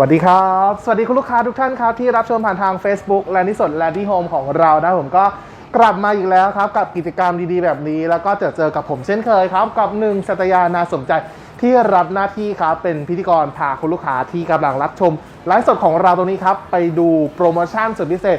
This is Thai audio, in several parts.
วัสดีครับ สวัสดีคุณลูกค้าทุกท่านครับ ที่รับชมผ่านทาง Facebook และนิสดและที่โฮมของเรานะผมก็กลับมาอีกแล้วครับ กับกิจกรรมดีๆแบบนี้ แล้วก็จะเจอกับผมเช่นเคยครับ กับหนึ่งสัตยานาสมใจที่รับหน้าที่ครับเป็นพิธีกรพาคุณลูกค้าที่กำลังรับชมไลฟ์สดของเราตรงนี้ครับไปดูโปรโมชั่นสุดพิเศษ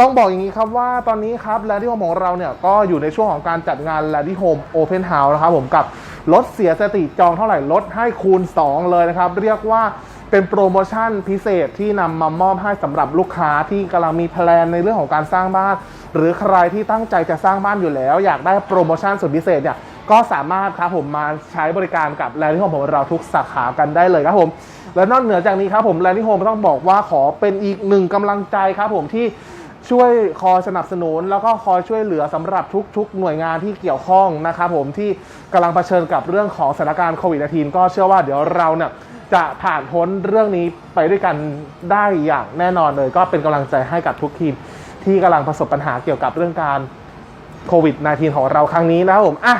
ต้องบอกอย่างนี้ครับว่าตอนนี้ครับแลดี้โฮมของเราเนี่ยก็อยู่ในช่วงของการจัดงานแลดี้โฮมโอเพนเฮาส์นะครับผมกับลดเสียสติจองเท่าไหร่ลดให้คูณ 2 เลยนะครับ เรียกว่า เป็นโปรโมชั่นพิเศษที่นำมามอบให้สำหรับลูกค้าที่กำลังมีแพลนในเรื่องของการสร้างบ้าน หรือใครที่ตั้งใจจะสร้างบ้านอยู่แล้ว อยากได้โปรโมชั่นสุดพิเศษเนี่ยก็สามารถครับผมมาใช้บริการกับแลนด์โฮมของเราทุกสาขากันได้เลยครับผม และนอกเหนือจากนี้ครับผมแลนด์โฮมต้องบอกว่าขอเป็นอีกหนึ่งกำลังใจครับผมที่ช่วยคอยสนับสนุน แล้วก็คอยช่วยเหลือสำหรับทุกๆ หน่วยงานที่เกี่ยวข้องนะครับผมที่กำลังเผชิญกับเรื่องของสถานการณ์โควิด -19 ก็เชื่อว่าเดี๋ยวเราเนี่ย จะผ่านพ้นเรื่องนี้ไปด้วยกันได้อย่างแน่นอนเลย ก็เป็นกำลังใจให้กับทุกทีมที่กำลังประสบปัญหาเกี่ยวกับเรื่องการโควิด -19 ของเราครั้งนี้นะครับผมอะ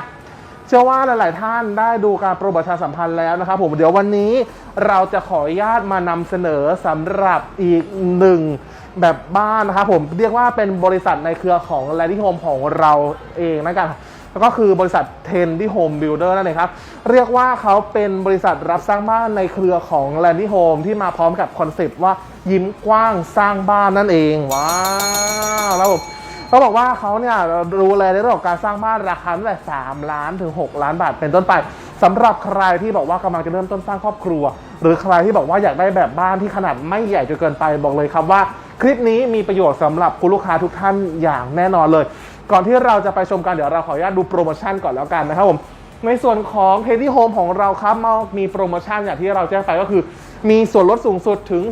เชื่อว่าหลาย ๆ ท่านได้ดูการโปรโมทประชาสัมพันธ์แล้วนะครับผมเดี๋ยววันนี้เราจะขออนุญาตมานำเสนอสำหรับอีกหนึ่งแบบบ้านนะครับผมเรียกว่าเป็นบริษัทในเครือของ l a d y Home ของเราเองนะกันแล้ว ก็คือบริษัท t e n d y Home Builder นั่นเองครับ เรียกว่าเขาเป็นบริษัทรับสร้างบ้านในเครือของ l a d y Home ที่มาพร้อมกับคอนเซปต์ว่ายิ้มกว้างสร้างบ้านนั่นเอง ว้าวแล้วเขาบอกว่าเขาเนี่ยดูแลในเรื่องของการสร้างบ้านราคาตั้งแต่ 3 ล้านถึง 6 ล้านบาทเป็นต้นไปสำหรับใครที่บอกว่ากำลังจะเริ่มต้นสร้างครอบครัว หรือใครที่บอกว่าอยากได้แบบบ้านที่ขนาดไม่ใหญ่จนเกินไปบอกเลยครับว่า คลิปนี้มีประโยชน์สำหรับคุณลูกค้าทุกท่านอย่างแน่นอนเลย ก่อนที่เราจะไปชมกันเดี๋ยวเราขออนุญาตดูโปรโมชั่นก่อนแล้วกันนะครับผมในส่วนของ t e d d y Home ของเราครับมีโปรโมชั่นอย่างที่เราแจ้งไปก็คือ มีส่วนลดสูงสุดถึง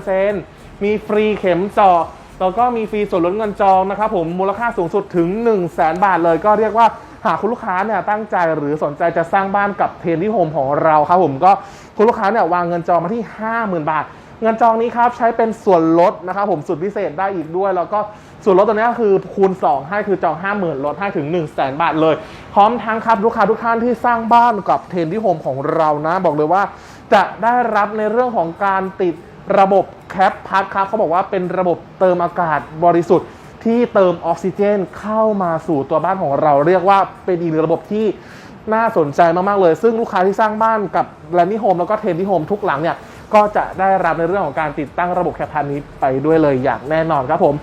30%มีฟรีเข็มจาะแล้วก็มีฟรีส่วนลดเงินจองนะครับผมมูลค่าสูงสุดถึง 1 0 0 0 0แบาทเลย ก็เรียกว่าหากคุณลูกค้าเนี่ยตั้งใจหรือสนใจจะสร้างบ้านกับเทนที่โฮมของเราครับผมก็คุณลูกค้าเนี่ยวางเงินจองมาที่ 50,000 บาท เงินจองนี้ครับใช้เป็นส่วนลดนะครับผมสุดพิเศษได้อีกด้วย แล้วก็ ส่วนลดตัวนี้คือคูณ 2 ให้คือจอง 50,000 ลดให้ถึง 1 0 0 0 0แบาทเลย พร้อมทั้งครับลูกค้าทุกท่านที่สร้างบ้านกับเทนที่โฮมของเรานะ บอกเลยว่า จะได้รับในเรื่องของการติดระบบแคปพัดครับเขาบอกว่าเป็นระบบเติมอากาศบริสุทธิ์ที่เติมออกซิเจนเข้ามาสู่ตัวบ้านของเรา เรียกว่าเป็นอีกหนึ่งระบบที่น่าสนใจมาก ๆ เลย ซึ่งลูกค้าที่สร้างบ้านกับแลนนี่โฮมแล้วก็เทนที่โฮมทุกหลังเนี่ย ก็จะได้รับในเรื่องของการติดตั้งระบบแคปพัดนี้ไปด้วยเลยอย่างแน่นอนครับผม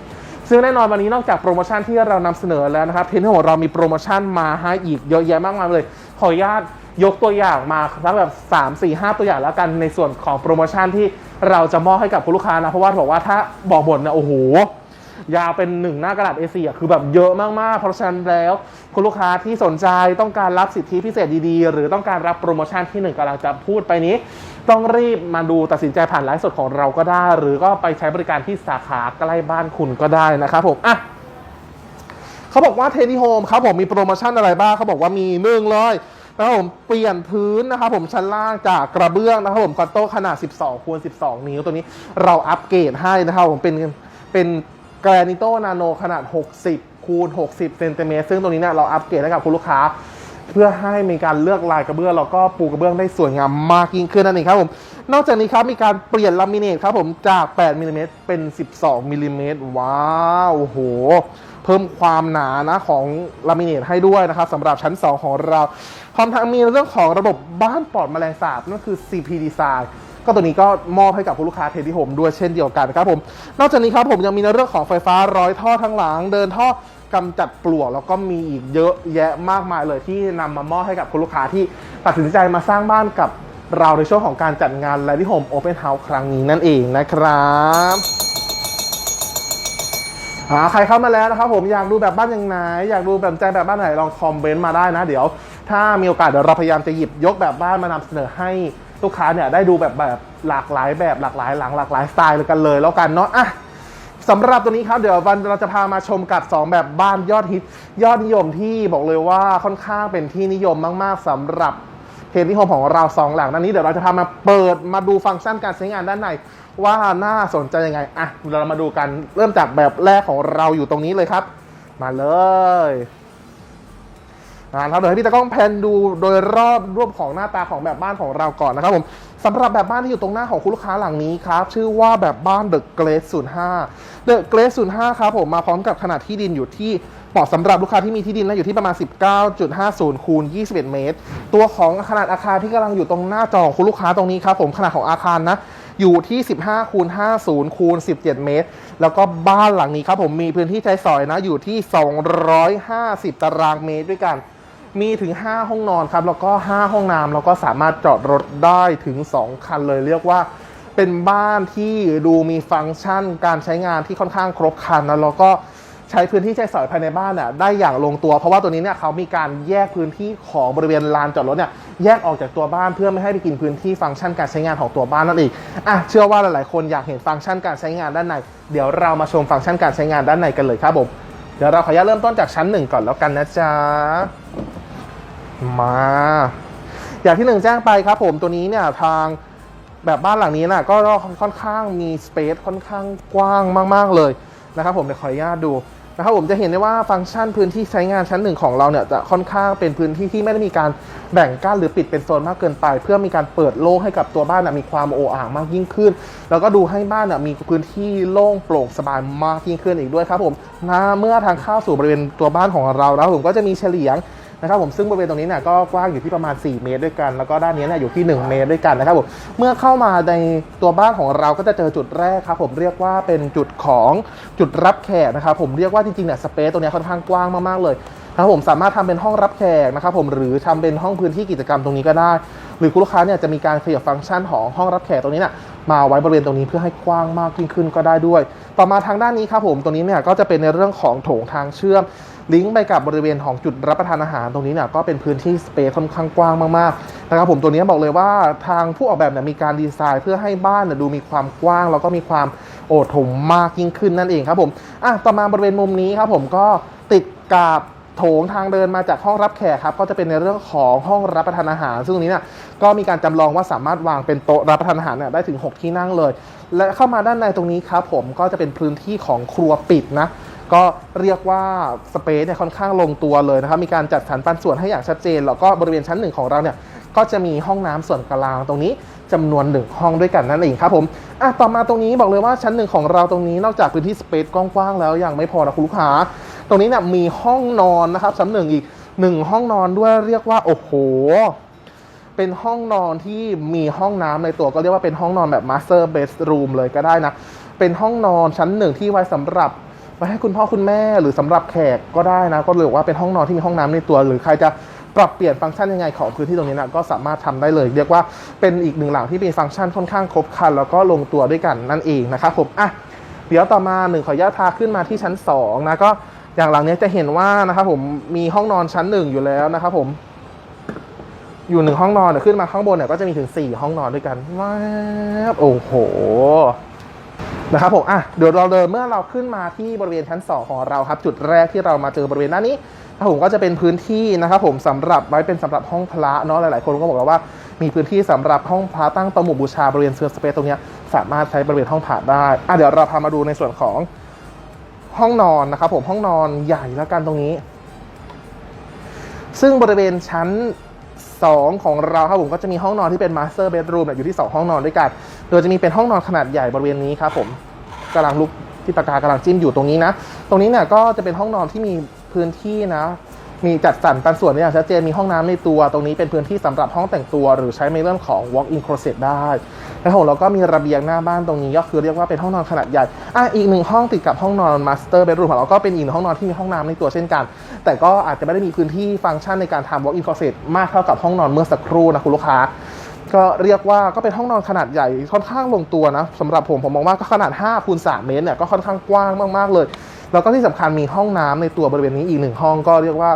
ซึ่งแน่นอนวันนี้นอกจากโปรโมชั่นที่เรานำเสนอแล้วนะครับเทนที่ของเรามีโปรโมชั่นมาให้อีกเยอะแยะมากมายเลย ขออนุญาตยกตัวอย่างมาทั้งแบบ 3 4 5 ตัวอย่างแล้วกันในส่วนของโปรโมชั่นที่เราจะมอบให้กับคุณลูกค้านะเพราะว่าบอกว่าถ้าบอกหมดเนี่ยโอ้โหยาวเป็นหนึ่งหน้ากระดาษ A4 อะคือแบบเยอะมากๆ เพราะฉะนั้นแล้วคุณลูกค้าที่สนใจต้องการรับสิทธิพิเศษดีๆ หรือต้องการรับโปรโมชั่นที่หนึ่งกำลังจะพูดไปนี้ ต้องรีบมาดูตัดสินใจผ่านไลฟ์สดของเราก็ได้ หรือก็ไปใช้บริการที่สาขาใกล้บ้านคุณก็ได้นะครับผมอะเขาบอกว่าเทนี่โฮมครับผมมีโปรโมชั่นอะไรบ้างเขาบอกว่ามีหนึ่งเลยนะครับผมเปลี่ยนพื้นนะครับผมชั้นล่างจากกระเบื้องนะครับผมคอนโต้ขนาด 12คูณ12 นิ้วตัวนี้เราอัปเกรดให้นะครับผมเป็นเป็นแกรนิโตนาโนขนาด 60คูณ60เซนติเมตรซึ่งตัวนี้เนี่ยเราอัปเกรดให้กับคุณลูกค้า เพื่อให้มีการเลือกลายกระเบื้องแล้วก็ปูกระเบื้องได้สวยงามมากยิ่งขึ้นนั่นเองครับผมนอกจากนี้ครับมีการเปลี่ยนลามิเนตครับผมจาก 8มิลลิเมตรเป็น 12มิลลิเมตรว้าวโอ้โหเพิ่มความหนานะของลามิเนตให้ด้วยนะครับสำหรับชั้น 2 ของเราพร้อมทั้งมีเรื่องของระบบบ้านปลอดแมลงสาบนั่นคือ CP Design ก็ตัวนี้ก็มอบให้กับผู้ลูกค้าเทที่โฮมด้วยเช่นเดียวกันครับผม นอกจากนี้ครับผมยังมีในเรื่องของไฟฟ้าร้อยท่อทั้งหลัง เดินท่อกำจัดปลวกแล้วก็มีอีกเยอะแยะมากมายเลยที่นำมามอบให้กับคุณลูกค้าที่ตัดสินใจมาสร้างบ้านกับเราในช่วงของการจัดงาน l ล d y Home Open House ครั้งนี้นั่นเองนะครับหาใครเข้ามาแล้วนะครับผมอยากดูแบบบ้านยังไงอยากดูแบบใจแบบบ้านไหนลองคอมเมนต์มาได้นะ เดี๋ยว ถ้ามีโอกาสเดี๋ยวเราพยายามจะหยิบยกแบบบ้านมานำเสนอให้ ลูกค้าเนี่ยได้ดูแบบแบบหลากหลายแบบหลากหลายหลังหลากหลายสไตล์เลยกันเลยแล้วกันเนาะอะสำหรับตัวนี้ครับเดี๋ยววันเราจะพามาชมกับ 2 แบบบ้านยอดฮิตยอดนิยมที่บอกเลยว่าค่อนข้างเป็นที่นิยมมาก ๆสำหรับเพจที่โฮมของเราสองหลังด้นนี้เดี๋ยวเราจะพามาเปิดมาดูฟังก์ชันการใช้งานด้านในว่าน่าสนใจยังไงอะเรามาดูกันเริ่มจากแบบแรกของเราอยู่ตรงนี้เลยครับ มาเลย นะครับเดี๋ยวให้พี่ตะกล้องแพนดูโดยรอบรวบของหน้าตาของแบบบ้านของเราก่อนนะครับผมสำหรับแบบบ้านที่อยู่ตรงหน้าของคุณลูกค้าหลังนี้ครับ ชื่อว่าแบบบ้าน The Grace 05 The Grace 05ครับผมมาพร้อมกับขนาดที่ดินอยู่ที่เหมาะสำหรับลูกค้าที่มีที่ดินนะอยู่ที่ประมาณ 19.50 คูณ 21 เมตร ตัวของขนาดอาคารที่กำลังอยู่ตรงหน้าจอของคุณลูกค้าตรงนี้ครับผมขนาดของอาคารนะอยู่ที่ 15 คูณ 50 คูณ 17 เมตร แล้วก็บ้านหลังนี้ครับผมมีพื้นที่ใช้สอยนะอยู่ที่ 250 ตารางเมตรด้วยกัน มีถึง 5 ห้องนอนครับ แล้วก็ 5 ห้องน้ำแล้วก็สามารถจอดรถได้ถึง 2 คันเลยเรียกว่าเป็นบ้านที่ดูมีฟังก์ชันการใช้งานที่ค่อนข้างครบครันนะแล้วก็ใช้พื้นที่ใช้สอยภายในบ้านน่ะได้อย่างลงตัว เพราะว่าตัวนี้เนี่ยเขามีการแยกพื้นที่ของบริเวณลานจอดรถเนี่ยแยกออกจากตัวบ้านเพื่อไม่ให้ไปกินพื้นที่ฟังก์ชันการใช้งานของตัวบ้านนั่นเองอะเชื่อว่าหลายๆ คนอยากเห็นฟังก์ชันการใช้งานด้านใน เดี๋ยวเรามาชมฟังก์ชันการใช้งานด้านในกันเลยครับผมเดี๋ยวเราขออนุญาตเริ่มต้นจากชั้นหนึ่งก่อนแล้วกันนะจ๊ะ มา อย่างที่หนึ่งแจ้งไปครับผมตัวนี้เนี่ยทางแบบบ้านหลังนี้นะก็ค่อนข้างมีสเปซค่อนข้างกว้างมาก ๆ เลยนะครับผมเดี๋ยวขออนุญาตดูนะครับผมจะเห็นได้ว่าฟังก์ชันพื้นที่ใช้งานชั้นหนึ่งของเราเนี่ยจะค่อนข้างเป็นพื้นที่ที่ไม่ได้มีการแบ่งกั้นหรือปิดเป็นโซนมากเกินไป เพื่อมีการเปิดโล่งให้กับตัวบ้านมีความโออ่างมากยิ่งขึ้น แล้วก็ดูให้บ้านมีพื้นที่โล่งโปร่งสบายมากยิ่งขึ้นอีกด้วยครับผมนะเมื่อทางเข้าสู่บริเวณตัวบ้านของเราแล้วผมก็จะมีเฉลียง นะครับผมซึ่งบริเวณตรงนี้เนี่ยก็กว้างอยู่ที่ประมาณ 4 เมตรด้วยกัน แล้วก็ด้านนี้เนี่ยอยู่ที่ 1 เมตรด้วยกันนะครับผมเมื่อเข้ามาในตัวบ้านของเราก็จะเจอจุดแรกครับผมเรียกว่าเป็นจุดของจุดรับแขกนะครับผมเรียกว่าจริงๆเนี่ยสเปซตรงนี้ค่อนข้างกว้างมากๆเลยนะครับผมสามารถทำเป็นห้องรับแขกนะครับผมหรือทำเป็นห้องพื้นที่กิจกรรมตรงนี้ก็ได้ หรือคุณลูกค้าเนี่ยจะมีการขยับฟังก์ชันของห้องรับแขกตรงนี้เนี่ยมาไว้บริเวณตรงนี้เพื่อให้กว้างมากยิ่งขึ้นก็ได้ด้วย ต่อมาทางด้านนี้ครับผมตรงนี้เนี่ยก็จะเป็นในเรื่องของโถงทางเชื่อม ลิงก์ไปกับบริเวณของจุดรับประทานอาหารตรงนี้เนี่ยก็เป็นพื้นที่สเปซค่อนข้างกว้างมากๆนะครับผมตัวนี้บอกเลยว่าทางผู้ออกแบบเนี่ยมีการดีไซน์เพื่อให้บ้านเนี่ยดูมีความกว้าง แล้วก็มีความโอดถงมากยิ่งขึ้นนั่นเองครับผมอะต่อมาบริเวณมุมนี้ครับผมก็ติดกับโถงทางเดินมาจากห้องรับแขกครับก็จะเป็นในเรื่องของห้องรับประทานอาหาร ซึ่งตรงนี้เนี่ยก็มีการจำลองว่าสามารถวางเป็นโต๊ะรับประทานอาหารเนี่ยได้ถึง 6 ที่นั่งเลย และเข้ามาด้านในตรงนี้ครับผมก็จะเป็นพื้นที่ของครัวปิดนะ ก็เรียกว่าสเปซเนี่ยค่อนข้างลงตัวเลยนะครับ มีการจัดสรรปันส่วนให้อย่างชัดเจน แล้วก็บริเวณชั้นหนึ่งของเราเนี่ยก็จะมีห้องน้ำส่วนกลางตรงนี้จำนวนหนึ่งห้องด้วยกันนั่นเองครับผมอะต่อมาตรงนี้บอกเลยว่าชั้นหนึ่งของเราตรงนี้นอกจากพื้นที่สเปซกว้างๆแล้วยังไม่พอนะคุณลูกค้า ตรงนี้เนี่ยมีห้องนอนนะครับชั้นหนึ่งอีกหนึ่งห้องนอนด้วยเรียกว่าโอ้โหเป็นห้องนอนที่มีห้องน้ำในตัวก็เรียกว่าเป็นห้องนอนแบบ master bedroom เลยก็ได้นะ เป็นห้องนอนชั้นหนึ่งที่ไว้สำหรับ ไว้ให้คุณพ่อคุณแม่หรือสำหรับแขกก็ได้นะ ก็เรียกว่าเป็นห้องนอนที่มีห้องน้ำในตัว หรือใครจะปรับเปลี่ยนฟังก์ชันยังไงของพื้นที่ตรงนี้นะก็สามารถทำได้เลย เรียกว่าเป็นอีกหนึ่งหลังที่มีฟังก์ชันค่อนข้างครบครันแล้วก็ลงตัวด้วยกันนั่นเองนะครับผมอะเดี๋ยวต่อมาหนึ่งขออนุญาตพาขึ้นมาที่ชั้นสองนะก็อย่างหลังนี้จะเห็นว่านะครับผมมีห้องนอนชั้นหนึ่งอยู่แล้วนะครับผม อยู่หนึ่งห้องนอนเดี๋ยวขึ้นมาข้างบนเนี่ยก็จะมีถึง 4 ห้องนอนด้วยกันว้าโอ้โห นะครับผมอะเดี๋ยวเราเดินเมื่อเราขึ้นมาที่บริเวณชั้น 2 ของเราครับ จุดแรกที่เรามาเจอบริเวณด้านนี้ครับผมก็จะเป็นพื้นที่นะครับผมสำหรับไว้เป็นสำหรับห้องพระเนาะหลาย ๆ คนก็บอกแล้วว่า มีพื้นที่สำหรับห้องพระตั้งโต๊ะหมู่บูชาบริเวณเซอร์สเปซตรงเนี้ยสามารถใช้บริเวณห้องพระได้อะเดี๋ยวเราพามาดูในส่วนของห้องนอนนะครับผมห้องนอนใหญ่แล้วกันตรงนี้ ซึ่งบริเวณชั้น 2 ของเราครับผมก็จะมีห้องนอนที่เป็นมาสเตอร์เบดรูมอยู่ที่ 2 ห้องนอนด้วยกันโดยจะมีเป็นห้องนอนขนาดใหญ่บริเวณนี้ครับผมกำลังลุกที่ปากกากำลังจิ้มอยู่ตรงนี้นะ ตรงนี้เนี่ยก็จะเป็นห้องนอนที่มีพื้นที่นะ มีจัดสรรปันส่วนเนี่ยชัดเจนมีห้องน้ำในตัวตรงนี้เป็นพื้นที่สำหรับห้องแต่งตัว หรือใช้ในเรื่องของ walk-in closet ได้แล้วผมเราก็มีระเบียงหน้าบ้านตรงนี้ก็คือเรียกว่าเป็นห้องนอนขนาดใหญ่อะอีกหนึ่งห้องติดกับห้องนอน master bedroom ของเราก็เป็นอีกห้องนอนที่มีห้องน้ำในตัวเช่นกัน แต่ก็อาจจะไม่ได้มีพื้นที่ฟังก์ชันในการทำ walk-in closet มากเท่ากับห้องนอนเมื่อสักครู่นะคุณลูกค้าก็เรียกว่าก็เป็นห้องนอนขนาดใหญ่ค่อนข้างลงตัวนะสำหรับผมผมมองว่าก็ขนาด5คูณ3เมตรเนี่ยก็ค่อนข้างกว้างมากๆเลย แล้วก็ที่สำคัญมีห้องน้ำในตัวบริเวณนี้อีกหนึ่งห้องก็เรียกว่า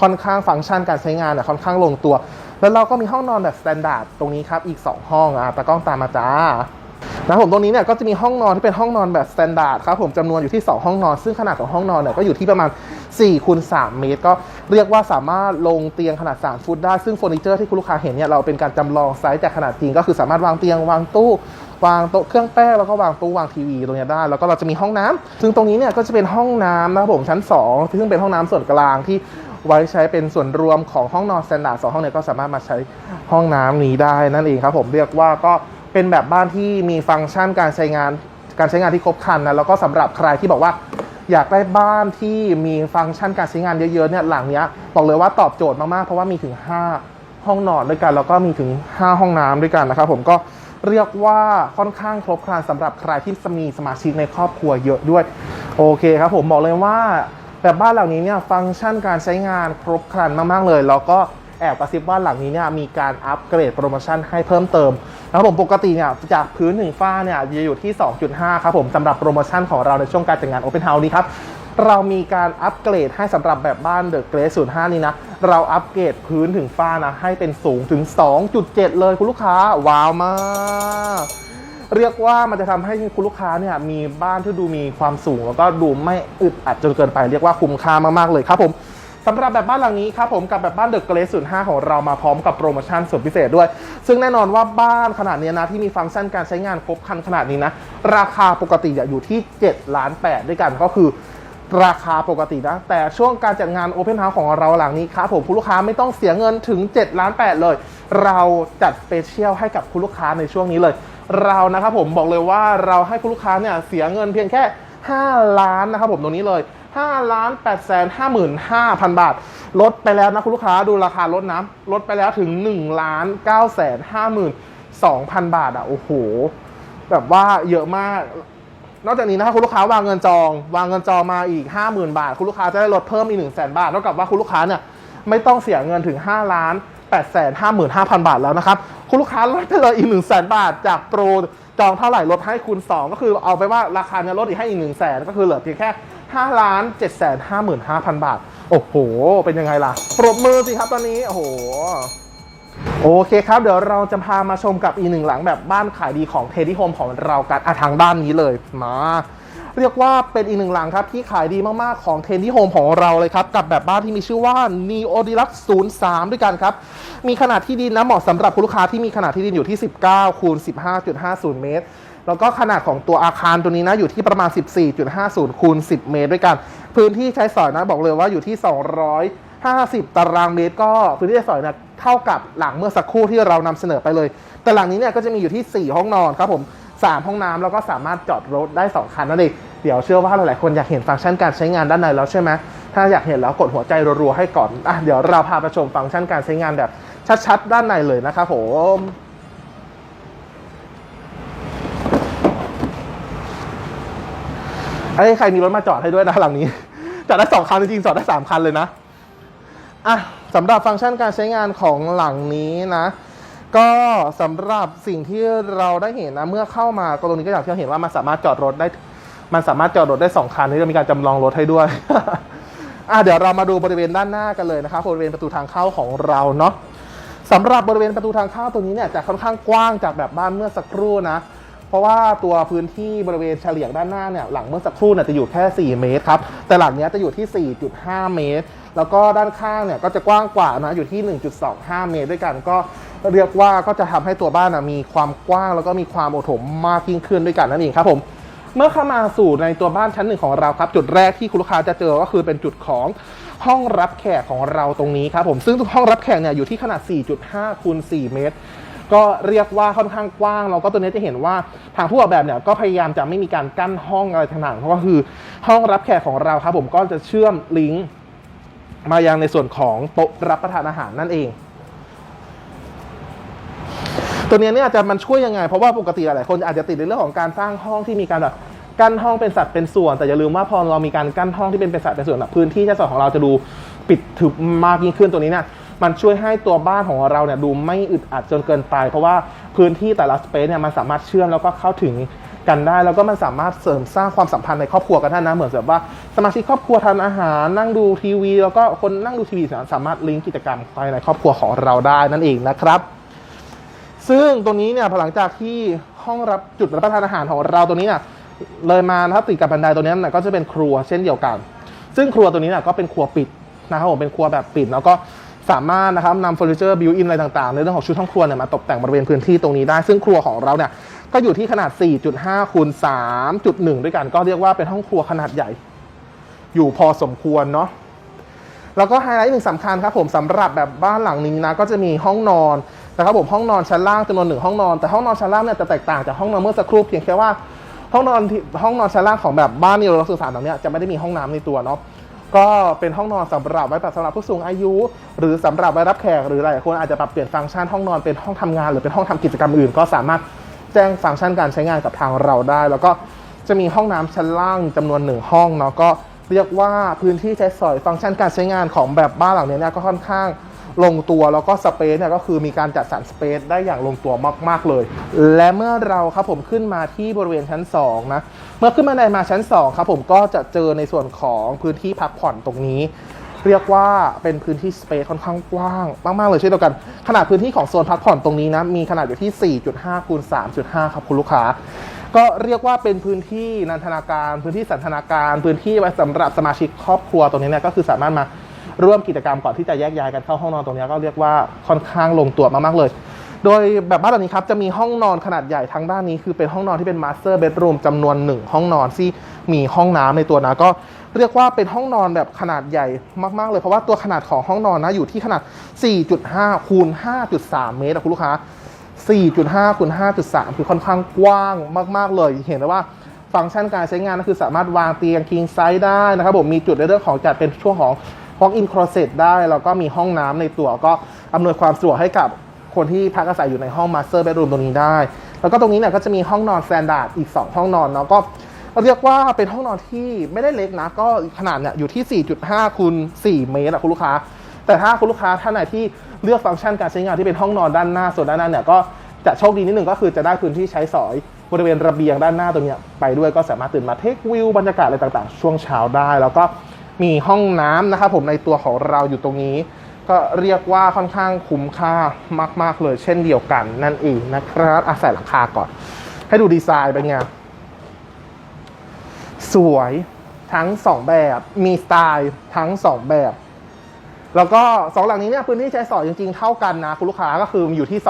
ค่อนข้างฟังก์ชันการใช้งานเนี่ยค่อนข้างลงตัว แล้วเราก็มีห้องนอนแบบสแตนดาร์ดตรงนี้ครับอีก 2 ห้องอะตากล้องตามมาจ้านะผมตรงนี้เนี่ยก็จะมีห้องนอนที่เป็นห้องนอนแบบสแตนดาร์ดครับผมจำนวนอยู่ที่ 2 ห้องนอน ซึ่งขนาดของห้องนอนเนี่ยก็อยู่ที่ประมาณ4คูณ3เมตร ก็เรียกว่าสามารถลงเตียงขนาด 3 ฟุตได้ ซึ่งเฟอร์นิเจอร์ที่คุณลูกค้าเห็นเนี่ยเราเป็นการจำลองไซส์จากขนาดจริงก็คือสามารถวางเตียงวางตู้ วางโต๊ะเครื่องแป้งแล้วก็วางตู้วางทีวีตรงนี้ได้ แล้วก็เราจะมีห้องน้ำซึ่งตรงนี้เนี่ยก็จะเป็นห้องน้ำนะครับผมชั้น 2 ซึ่งเป็นห้องน้ำส่วนกลางที่ไว้ใช้เป็นส่วนรวมของห้องนอนสแตนดาร์ดสองห้องเนี่ยก็สามารถมาใช้ห้องน้ำนี้ได้นั่นเองครับผมเรียกว่าก็เป็นแบบบ้านที่มีฟังก์ชันการใช้งานการใช้งานที่ครบครันนะแล้วก็สำหรับใครที่บอกว่าอยากได้บ้านที่มีฟังก์ชันการใช้งานเยอะๆเนี่ยหลังเนี้ยบอกเลยว่าตอบโจทย์มากๆเพราะว่ามีถึง 5 ห้องนอนด้วยกัน แล้วก็มีถึง 5 ห้องน้ำด้วยกันนะครับผมก็ เรียกว่าค่อนข้างครบครันสำหรับใครที่มีสมาชิกในครอบครัวเยอะด้วย โอเคครับผมบอกเลยว่าแบบบ้านหลังนี้เนี่ยฟังก์ชันการใช้งานครบครันมากๆเลย แล้วก็แอบกระซิบว่าหลังนี้เนี่ยมีการอัปเกรดโปรโมชั่นให้เพิ่มเติมนะครับผมปกติเนี่ยจากพื้นหนึ่งฝ้าเนี่ยจะอยู่ที่ 2.5 ครับผมสำหรับโปรโมชั่นของเราในช่วงการจัดงาน Open House นี้ครับ เรามีการอัปเกรดให้สำหรับแบบบ้านเดอะเกรส05นี้นะ เราอัปเกรดพื้นถึงฝ้านะ ให้เป็นสูงถึง 2.7 เลยคุณลูกค้า ว้าวมากเรียกว่ามันจะทำให้คุณลูกค้าเนี่ยมีบ้านที่ดูมีความสูง แล้วก็ดูไม่อึดอัดจนเกินไป เรียกว่าคุ้มค่ามากๆเลยครับผมสำหรับแบบบ้านหลังนี้ครับผมกับแบบบ้านเดอะเกรส05ของเรามาพร้อมกับโปรโมชั่นสุดพิเศษด้วย ซึ่งแน่นอนว่าบ้านขนาดนี้นะ ที่มีฟังก์ชันการใช้งานครบครันขนาดนี้นะ ราคาปกติอยู่ที่7ล้าน8ด้วยกันก็คือ ราคาปกตินะ แต่ช่วงการจัดงาน Open House ของเราหลังนี้ครับผมคุณลูกค้าไม่ต้องเสียเงินถึง7ล้าน8เลย เราจัดสเปเชียลให้กับคุณลูกค้าในช่วงนี้เลย เรานะครับผมบอกเลยว่าเราให้คุณลูกค้าเนี่ยเสียเงินเพียงแค่ 5 ล้านนะครับผมตรงนี้เลย5ล้าน8แสน55,000 บาท ลดไปแล้วนะคุณลูกค้าดูราคาลดนะลดไปแล้วถึง1ล้าน9แสน52,000 บาทอะโอ้โห แบบว่าเยอะมาก นอกจากนี้นะครับคุณลูกค้าวางเงินจอง วางเงินจองมาอีก 50,000 บาท คุณลูกค้าจะได้ลดเพิ่มอีก1 0 0 0 0 0บาทเท่ากับว่าคุณลูกค้าเนี่ยไม่ต้องเสียเงินถึง 5 ล้าน8แสน55,000 บาทแล้วนะครับ คุณลูกค้าลดไปเลยอีก 1 0 0 0 0 0 บาท จากโปรจองเท่าไหร่ลดให้คูณ2 ก็คือเอาไปว่าราคาเนี่ยลดอีกให้อีก 1 0 0 0 0แสนก็คือเหลือเพียงแค่5ล้าน7แสน55,000 บาท โอ้โห เป็นยังไงล่ะ ปรบมือสิครับตอนนี้ โอ้โห โอเคครับ เดี๋ยวเราจะพามาชมกับอีกหนึ่งหลังแบบบ้านขายดีของเทดี้โฮมของเรากันอะทางด้านนี้เลยมาเรียกว่าเป็นอีกหนึ่งหลังครับที่ขายดีมาก ๆ ของเทนที่โฮมของเราเลยครับ กับแบบบ้านที่มีชื่อว่า Neo d e l u x 03 ด้วยกันครับ มีขนาดที่ดินนะเหมาะสำหรับคุณลูกค้าที่มีขนาดที่ดินอยู่ที่ 19คูณ15.50 เมตร แล้วก็ขนาดของตัวอาคารตัวนี้นะอยู่ที่ประมาณ 14.50 คูณ 10 เมตรด้วยกัน พื้นที่ใช้สอยนะบอกเลยว่าอยู่ที่ 250 ตารางเมตร ก็พื้นที่ใช้สอยนะเท่ากับหลังเมื่อสักครู่ที่เรานำเสนอไปเลย แต่หลังนี้เนี่ยก็จะมีอยู่ที่ 4 ห้องนอนครับผม3 ห้องน้ำแล้วก็สามารถจอดรถได้ 2 คันนั่นเองเดี๋ยวเชื่อว่าหลายๆคนอยากเห็นฟังก์ชันการใช้งานด้านในแล้วใช่ไหมถ้าอยากเห็นแล้วกดหัวใจรัวๆให้ก่อนอะเดี๋ยวเราพาไปชมฟังก์ชันการใช้งานแบบชัดๆ ด้านในเลยนะครับผม ไอ้ยใครมีรถมาจอดให้ด้วยนะหลังนี้ จอดได้สองคันจริงๆจอดได้สามคันเลยนะอะสำหรับฟังก์ชันการใช้งานของหลังนี้นะ ก็สำหรับสิ่งที่เราได้เห็นนะเมื่อเข้ามาก็ตรงนี้ก็อย่างที่เราเห็นว่ามันสามารถจอดรถได้ มันสามารถจอดรถได้สองคันที่จะมีการจำลองรถให้ด้วยอะเดี๋ยวเรามาดูบริเวณด้านหน้ากันเลยนะครับบริเวณประตูทางเข้าของเราเนาะสำหรับ บริเวณประตูทางเข้าตรงนี้เนี่ยจะค่อนข้างกว้างจากแบบบ้านเมื่อสักครู่นะ เพราะว่าตัวพื้นที่บริเวณเฉลี่ยงด้านหน้าเนี่ยหลังเมื่อสักครู่เนี่ยจะอยู่แค่ 4 เมตรครับแต่หลังเนี้ยจะอยู่ที่ 4.5 เมตร แล้วก็ด้านข้างเนี่ยก็จะกว้างกว่านะอยู่ที่ 1.25 เมตรด้วยกันก็เรียกว่าก็จะทำให้ตัวบ้านนะมีความกว้างแล้วก็มีความโอถมมากยิ่งขึ้นด้วยกันนั่นเองครับผม เมื่อเข้ามาสู่ในตัวบ้านชั้นหนึ่งของเราครับ จุดแรกที่คุณลูกค้าจะเจอก็คือเป็นจุดของห้องรับแขกของเราตรงนี้ครับผมซึ่งห้องรับแขกเนี่ยอยู่ที่ขนาด 4.5คูณ4เมตร ก็เรียกว่าค่อนข้างกว้างแล้วก็ตัวนี้จะเห็นว่าทางผู้ออกแบบเนี่ยก็พยายามจะไม่มีการกั้นห้องอะไรต่างๆเพราะว่าคือห้องรับแขกของเราครับผมก็จะเชื่อมลิงก์มายังในส่วนของโต๊ะรับประทานอาหารนั่นเองตัวนี้เนี่ยจะมันช่วยยังไง เพราะว่าปกติหลายคนอาจจะติดในเรื่องของการสร้างห้องที่มีการแบบกั้นห้องเป็นสัดเป็นส่วน แต่อย่าลืมว่าพอเรามีการกั้นห้องที่เป็นเป็นสัดเป็นส่วนอะพื้นที่ใช้สอยของเราจะดูปิดทึบมากยิ่งขึ้นตัวนี้เนี่ย มันช่วยให้ตัวบ้านของเราเนี่ยดูไม่อึดอัดจนเกินไป เพราะว่าพื้นที่แต่ละสเปซเนี่ยมันสามารถเชื่อมแล้วก็เข้าถึงกันได้แล้วก็มันสามารถเสริมสร้างความสัมพันธ์ในครอบครัวกันได้นะเหมือนแบบว่าสมาชิกครอบครัวทานอาหารนั่งดูทีวี แล้วก็คนนั่งดูทีวีสามารถลิงก์กิจกรรมภายในครอบครัวของเราได้นั่นเองนะครับ ซึ่งตรงนี้เนี่ยพอหลังจากที่ห้องรับจุดรับประทานอาหารของเราตรงนี้เนี่ยเลยมานะครับติดกับบันไดตัวนี้เนี่ยก็จะเป็นครัวเช่นเดียวกัน ซึ่งครัวตัวนี้เนี่ยก็เป็นครัวปิดนะครับผมเป็นครัวแบบปิดแล้วก็ สามารถนะครับนำเฟอร์นิเจอร์บิวอินอะไรต่างๆ ในเรื่องของชุดห้องครัวเนี่ยมาตกแต่งบริเวณพื้นที่ตรงนี้ได้ ซึ่งครัวของเราเนี่ยก็อยู่ที่ขนาด 4.5คูณ3.1 ด้วยกัน ก็เรียกว่าเป็นห้องครัวขนาดใหญ่ อยู่พอสมควรเนาะแล้วก็ไฮไลท์หนึ่งสำคัญครับผมสำหรับแบบบ้านหลังนี้นะก็จะมีห้องนอนนะครับผมห้องนอนชั้นล่างจำนวนหนึ่งห้องนอนแต่ห้องนอนชั้นล่างเนี่ยจะแตกต่างจากห้องนอนเมื่อสักครู่เพียงแค่ว่าห้องนอนที่ห้องนอนชั้นล่างของแบบบ้านนิโรธสื่อสารหลังเนี้ยจะไม่ได้มีห้องน้ำในตัวเนาะ ก็เป็นห้องนอนสำหรับไว้สำหรับผู้สูงอายุ หรือสำหรับไว้รับแขกหรือหลายคนอาจจะปรับเปลี่ยนฟังก์ชันห้องนอนเป็นห้องทำงาน หรือเป็นห้องทำกิจกรรมอื่น ก็สามารถแจ้งฟังก์ชันการใช้งานกับทางเราได้ แล้วก็จะมีห้องน้ำชั้นล่างจำนวนหนึ่งห้องเนาะก็เรียกว่าพื้นที่ใช้สอยฟังก์ชันการใช้งานของแบบบ้านหลังนี้เนี่ยก็ค่อนข้าง ลงตัวแล้วก็สเปซเนี่ยก็คือมีการจัดสรรสเปซได้อย่างลงตัวมากๆเลย และเมื่อเราครับผมขึ้นมาที่บริเวณชั้น2นะเมื่อขึ้นมาในมาชั้น2ครับผมก็จะเจอในส่วนของพื้นที่พักผ่อนตรงนี้ เรียกว่าเป็นพื้นที่สเปซค่อนข้างกว้างมากๆเลยเช่นเดียวกันขนาดพื้นที่ของโซนพักผ่อนตรงนี้นะมีขนาดอยู่ที่ 4.5คูณ3.5 ครับคุณลูกค้าก็เรียกว่าเป็นพื้นที่นันทนาการ พื้นที่สันทนาการ พื้นที่ไว้สำหรับสมาชิกครอบครัวตรงนี้เนี่ยก็คือสามารถมา ร่วมกิจกรรมก่อนที่จะแยกย้ายกันเข้าห้องนอนตรงนี้ก็เรียกว่าค่อนข้างลงตัวมากๆเลย โดยแบบบ้านหลังนี้ครับจะมีห้องนอนขนาดใหญ่ทั้งด้านนี้ คือเป็นห้องนอนที่เป็นมาสเตอร์เบดรูมจำนวนหนึ่งห้องนอนที่มีห้องน้ำในตัวนะก็เรียกว่าเป็นห้องนอนแบบขนาดใหญ่มากๆเลยเพราะว่าตัวขนาดของห้องนอนนะอยู่ที่ขนาด 4.5คูณ5.3 เมตรอะคุณลูกค้า 4.5คูณ5.3 คือค่อนข้างกว้างมาก ๆ เลย เห็นได้ว่าฟังก์ชันการใช้งานก็คือสามารถวางเตียง king size ได้นะครับผมมีจุดในเรื่องของจัดเป็นช่วงของ walk in closet ได้แล้วก็มีห้องน้ำในตัวก็อำนวยความสะดวกให้กับคนที่พักอาศัยอยู่ในห้อง master bedroom ตรงนี้ได้ แล้วก็ตรงนี้เนี่ยก็จะมีห้องนอน standard อีก 2 ห้องนอนเนาะก็เรียกว่าเป็นห้องนอนที่ไม่ได้เล็กนะ ก็ขนาดเนี่ยอยู่ที่ 4.5คูณ4เมตรอะคุณลูกค้า แต่ถ้าคุณลูกค้าท่านไหนที่เลือกฟังก์ชันการใช้งานที่เป็นห้องนอนด้านหน้าส่วนด้านหน้าเนี่ยก็จะโชคดีนิดหนึ่งก็คือจะได้พื้นที่ใช้สอยบริเวณระเบียงด้านหน้าตรงนี้ไปด้วยก็สามารถตื่นมาเทควิวบรรยากาศอะไรต่างๆ ช่วงเช้าได้ แล้วก็ มีห้องน้ำนะครับผมในตัวของเราอยู่ตรงนี้ ก็เรียกว่าค่อนข้างคุ้มค่ามาก ๆ เลยเช่นเดียวกันนั่นเองนะครับอะใส่หลังคาก่อน ให้ดูดีไซน์เป็นไงสวยทั้ง 2 แบบมีสไตล์ทั้ง 2 แบบ แล้วก็สองหลังนี้เนี่ยพื้นที่ใช้สอยจริง ๆ เท่ากันนะคุณลูกค้าก็คืออยู่ที่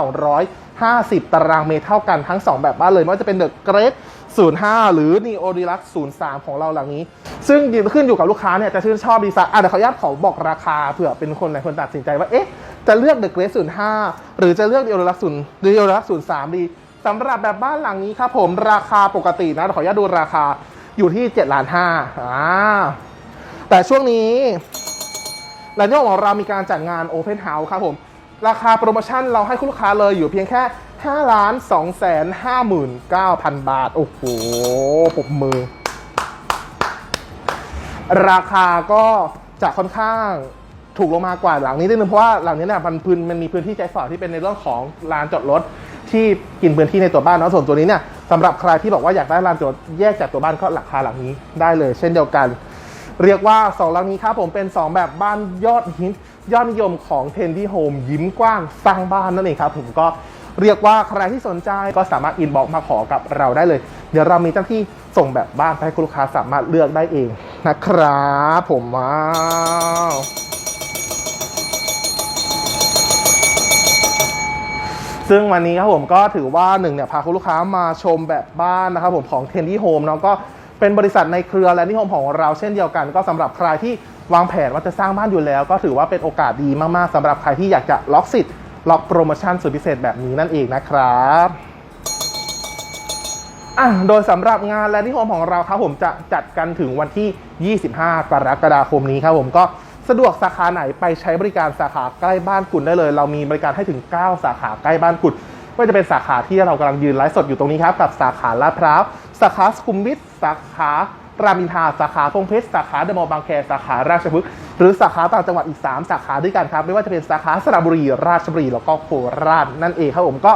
250 ตารางเมตรเท่ากันทั้ง 2 แบบบ้านเลยไม่ว่าจะเป็นเดอะเกรด 05 หรือ Neo Deluxe 03 ของเราหลังนี้ ซึ่งขึ้นอยู่กับลูกค้าเนี่ยจะชื่นชอบดีไซน์อะเดี๋ยวขออนุญาตขอบอกราคาเผื่อเป็นคนหลายคนตัดสินใจว่า เอ๊ะ จะเลือก The Great 05 หรือจะเลือก Neo Deluxe 0 Neo Deluxe 03 ดีสำหรับแบบบ้านหลังนี้ครับผมราคาปกตินะเดี๋ยวขออนุญาตดูราคาอยู่ที่7ล้าน5อ่าแต่ช่วงนี้และในของเรามีการจัดงาน Open House ครับผม ราคาโปรโมชั่นเราให้คุณลูกค้าเลยอยู่เพียงแค่ 5ล้าน2แสน59,000บาท โอ้โหปบมือ ราคาก็จะค่อนข้างถูกลงมากว่าหลังนี้นิดนึงเพราะว่าหลังนี้เนี่ยมันพื้นมันมีพื้นที่ใช้สอยที่เป็นในเรื่องของลานจอดรถที่กินพื้นที่ในตัวบ้านเนาะส่วนตัวนี้เนี่ยสำหรับใครที่บอกว่าอยากได้ลานจอดแยกจากตัวบ้านก็ราคาหลังนี้ได้เลย เช่นเดียวกัน เรียกว่าสองหลังนี้ครับผมเป็น 2 แบบบ้านยอดฮิตยอดนิยมของเทนที่โฮมยิ้มกว้างสร้างบ้านนั่นเองครับผมก็ เรียกว่าใครที่สนใจก็สามารถอินบ็อกมาขอกับเราได้เลย เดี๋ยวเรามีเจ้าหน้าที่ส่งแบบบ้านไปให้คุณลูกค้าสามารถเลือกได้เองนะครับผมว้าวซึ่งวันนี้ครับผมก็ถือว่าหนึ่งเนี่ยพาคุณลูกค้ามาชมแบบบ้านนะครับผมของเทนที่โฮมเนาะก็เป็นบริษัทในเครือและนิโฮมของเราเช่นเดียวกัน ก็สำหรับใครที่วางแผนว่าจะสร้างบ้านอยู่แล้ว ก็ถือว่าเป็นโอกาสดีมากๆสำหรับใครที่อยากจะล็อกสิทธิ์ ล็อกโปรโมชั่นสุดพิเศษแบบนี้นั่นเองนะครับอะโดยสำหรับงานและนิโฮมของเราครับผมจะจัดกันถึงวันที่ 25 กรกฎาคมนี้ครับผมก็สะดวกสาขาไหนไปใช้บริการสาขาใกล้บ้านคุณได้เลย เรามีบริการให้ถึง 9 สาขาใกล้บ้านคุณไม่ว่าจะเป็นสาขาที่เรากำลังยืนไลฟ์สดอยู่ตรงนี้ครับ กับสาขาลาดพร้าว สาขาสุขุมวิทสาขา รามอินทราสาขาพงเพชรสาขาเดอะมอลล์บางแคสาขาราชพฤกษ์หรือสาขาต่างจังหวัดอีก 3 สาขาด้วยกันครับ ไม่ว่าจะเป็นสาขาสระบุรีราชบุรีแล้วก็โคราชนั่นเองครับผมก็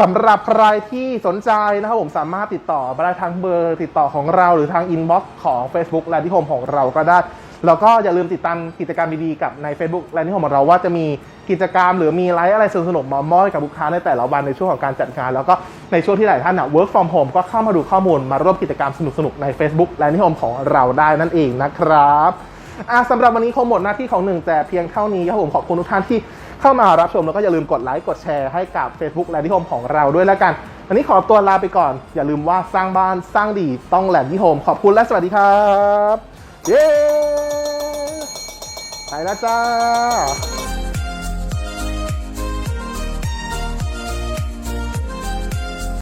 สำหรับใครที่สนใจนะครับผมสามารถติดต่อมาได้ทางเบอร์ติดต่อของเราหรือทางอินบ็อกซ์ของ Facebook และที่โฮมของเราก็ได้ แล้วก็อย่าลืมติดตามกิจกรรมดีๆกับใน Facebook และที่โฮมของเราว่าจะมี กิจกรรม หรือมีไลฟ์อะไรสนุกๆมามอบให้กับลูกค้าในแต่ละวันในช่วงของการจัดงาน แล้วก็ในช่วงที่หลายท่านนะ work from home ก็เข้ามาดูข้อมูลมาร่วมกิจกรรมสนุกๆใน Facebook และที่โฮมของเราได้นั่นเองนะครับอะสำหรับวันนี้คงหมดหน้าที่ของหนึ่งแต่เพียงเท่านี้ครับผมขอบคุณทุกท่านที่เข้ามารับชมแล้วก็อย่าลืมกดไลค์กดแชร์ให้กับ Facebook และที่โฮมของเราด้วยแล้วกันวันนี้ขอตัวลาไปก่อน อย่าลืมว่าสร้างบ้านสร้างดีต้องแหลมที่โฮมขอบคุณและสวัสดีครับ เย้ ไปแล้วจ้า